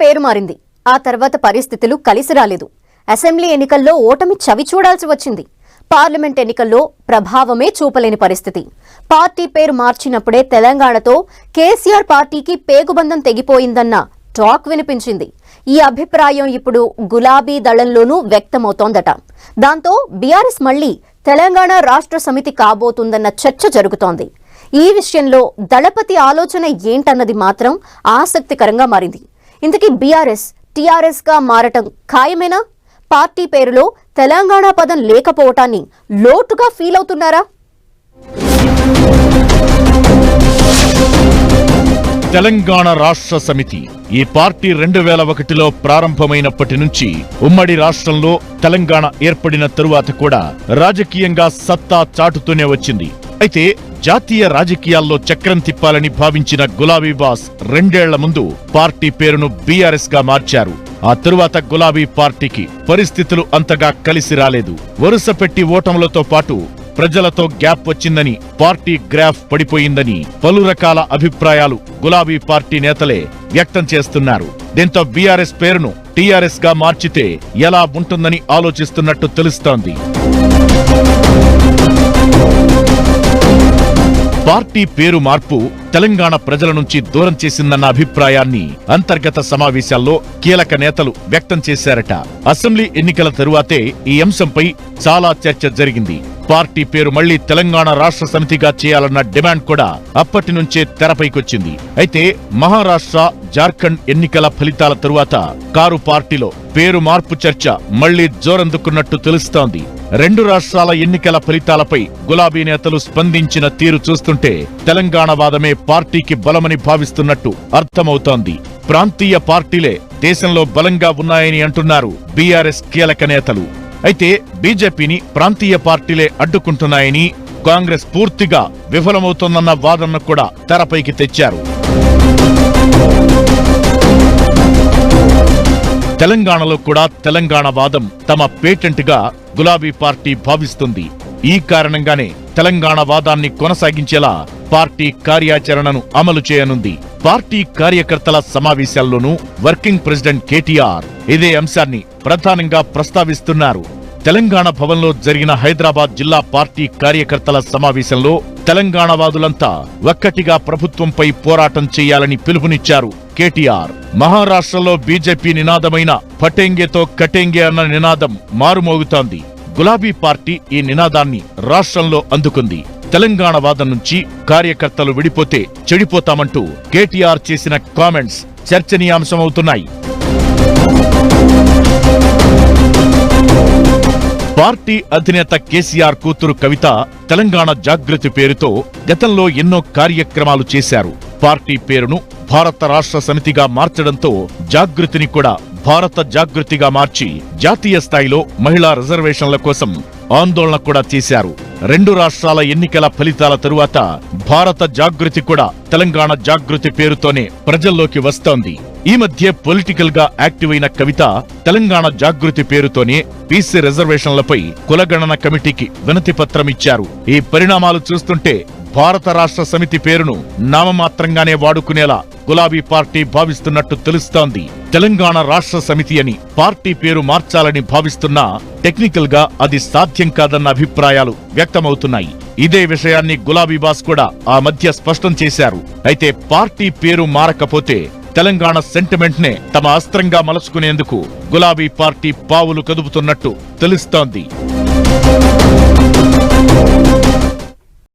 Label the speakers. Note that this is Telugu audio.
Speaker 1: పేరు మారింది. ఆ తర్వాత పరిస్థితులు కలిసి రాలేదు. అసెంబ్లీ ఎన్నికల్లో ఓటమి చవి చూడాల్సి వచ్చింది. పార్లమెంట్ ఎన్నికల్లో ప్రభావమే చూపలేని పరిస్థితి. పార్టీ పేరు మార్చినప్పుడే తెలంగాణతో కేసీఆర్ పార్టీకి పేగుబంధం తెగిపోయిందన్న టాక్ వినిపించింది. ఈ అభిప్రాయం ఇప్పుడు గులాబీ దళంలోనూ వ్యక్తమవుతోందట. దాంతో బీఆర్ఎస్ మళ్ళీ తెలంగాణ రాష్ట్ర సమితి కాబోతుందన్న చర్చ జరుగుతోంది. ఈ విషయంలో దళపతి ఆలోచన ఏంటన్నది మాత్రం ఆసక్తికరంగా మారింది. ఇంతకీ బీఆర్ఎస్ టీఆర్ఎస్గా మారటం ఖాయమేనా? పార్టీ పేరులో తెలంగాణ పదం లేకపోవటాన్ని లోటుగా ఫీల్ అవుతున్నారా?
Speaker 2: తెలంగాణ రాష్ట్ర సమితి ఈ పార్టీ రెండు వేల ఒకటిలో ప్రారంభమైనప్పటి నుంచి ఉమ్మడి రాష్ట్రంలో తెలంగాణ ఏర్పడిన తరువాత కూడా రాజకీయంగా సత్తా చాటుతూనే వచ్చింది. అయితే జాతీయ రాజకీయాల్లో చక్రం తిప్పాలని భావించిన గులాబీ బాస్ రెండేళ్ళ ముందు పార్టీ పేరును బీఆర్ఎస్గా మార్చారు. ఆ తరువాత గులాబీ పార్టీకి పరిస్థితులు అంతగా కలిసి రాలేదు. వరుస పెట్టి ఓటములతో పాటు ప్రజలతో గ్యాప్ వచ్చిందని పార్టీ గ్రాఫ్ పడిపోయిందని పలు రకాల అభిప్రాయాలు గులాబీ పార్టీ నేతలే వ్యక్తం చేస్తున్నారు. దీంతో బీఆర్ఎస్ పేరును టీఆర్ఎస్గా మార్చితే ఎలా ఉంటుందని ఆలోచిస్తున్నట్టు తెలుస్తోంది. పార్టీ పేరు మార్పు తెలంగాణ ప్రజల నుంచి దూరం చేసిందన్న అభిప్రాయాన్ని అంతర్గత సమావేశాల్లో కీలక నేతలు వ్యక్తం చేశారట. అసెంబ్లీ ఎన్నికల తరువాతే ఈ అంశంపై చాలా చర్చ జరిగింది. పార్టీ పేరు మళ్ళీ తెలంగాణ రాష్ట్ర సమితిగా చేయాలన్న డిమాండ్ కూడా అప్పటి నుంచే తెరపైకొచ్చింది. అయితే మహారాష్ట్ర జార్ఖండ్ ఎన్నికల ఫలితాల తరువాత కారు పార్టీలో పేరు మార్పు చర్చ మళ్ళీ జోరందుకున్నట్టు తెలుస్తోంది. రెండు రాష్ట్రాల ఎన్నికల ఫలితాలపై గులాబీ నేతలు స్పందించిన తీరు చూస్తుంటే తెలంగాణ వాదమే పార్టీకి బలమని భావిస్తున్నట్టు అర్థమవుతోంది. ప్రాంతీయ పార్టీలే దేశంలో బలంగా ఉన్నాయని అంటున్నారు బీఆర్ఎస్ కీలక నేతలు. అయితే బీజేపీని ప్రాంతీయ పార్టీలే అడ్డుకుంటున్నాయని కాంగ్రెస్ పూర్తిగా విఫలమవుతోందన్న వాదనను కూడా తెరపైకి తెచ్చారు. తెలంగాణలో కూడా తెలంగాణ వాదం తమ పేటెంట్గా గులాబీ పార్టీ భావిస్తుంది. ఈ కారణంగానే తెలంగాణ వాదాన్ని కొనసాగించేలా పార్టీ కార్యాచరణను అమలు చేయనుంది. పార్టీ కార్యకర్తల సమావేశాల్లోనూ వర్కింగ్ ప్రెసిడెంట్ కేటీఆర్ ఇదే అంశాన్ని ప్రధానంగా ప్రస్తావిస్తున్నారు. తెలంగాణ భవన్లో జరిగిన హైదరాబాద్ జిల్లా పార్టీ కార్యకర్తల సమావేశంలో తెలంగాణ వాదులంతా ఒక్కటిగా ప్రభుత్వంపై పోరాటం చేయాలని పిలుపునిచ్చారు కేటీఆర్. మహారాష్ట్రలో బీజేపీ నినాదమైన పటేంగేతో కటేంగే అన్న నినాదం మారుమోగుతోంది. గులాబీ పార్టీ ఈ నినాదాన్ని రాష్ట్రంలో అందుకుంది. తెలంగాణ వాదం నుంచి కార్యకర్తలు విడిపోతే చెడిపోతామంటూ కేటీఆర్ చేసిన కామెంట్స్ చర్చనీయాంశమవుతున్నాయి. పార్టీ అధినేత కేసీఆర్ కూతురు కవిత తెలంగాణ జాగృతి పేరుతో గతంలో ఎన్నో కార్యక్రమాలు చేశారు. పార్టీ పేరును భారత రాష్ట్ర సమితిగా మార్చడంతో జాగృతిని కూడా భారత జాగృతిగా మార్చి జాతీయ స్థాయిలో మహిళా రిజర్వేషన్ల కోసం ఆందోళన కూడా చేశారు. రెండు రాష్ట్రాల ఎన్నికల ఫలితాల తరువాత భారత జాగృతి కూడా తెలంగాణ జాగృతి పేరుతోనే ప్రజల్లోకి వస్తోంది. ఈ మధ్య పొలిటికల్గా యాక్టివ్ అయిన కవిత తెలంగాణ జాగృతి పేరుతోనే పీసీ రిజర్వేషన్లపై కులగణన కమిటీకి వినతి పత్రం ఇచ్చారు ఈ పరిణామాలు చూస్తుంటే భారత రాష్ట్ర సమితి పేరును నామమాత్రంగానే వాడుకునేలా గులాబీ పార్టీ భావిస్తున్నట్టు తెలుస్తోంది. తెలంగాణ రాష్ట్ర సమితి అని పార్టీ పేరు మార్చాలని భావిస్తున్నా టెక్నికల్గా అది సాధ్యం కాదన్న అభిప్రాయాలు వ్యక్తమవుతున్నాయి. ఇదే విషయాన్ని గులాబీ బాస్ కూడా ఆ మధ్య స్పష్టం చేశారు. అయితే పార్టీ పేరు మారకపోతే తెలంగాణ సెంటిమెంట్ నే తమ అస్త్రంగా మలుచుకునేందుకు గులాబీ పార్టీ పావులు కదుపుతున్నట్టు తెలుస్తోంది.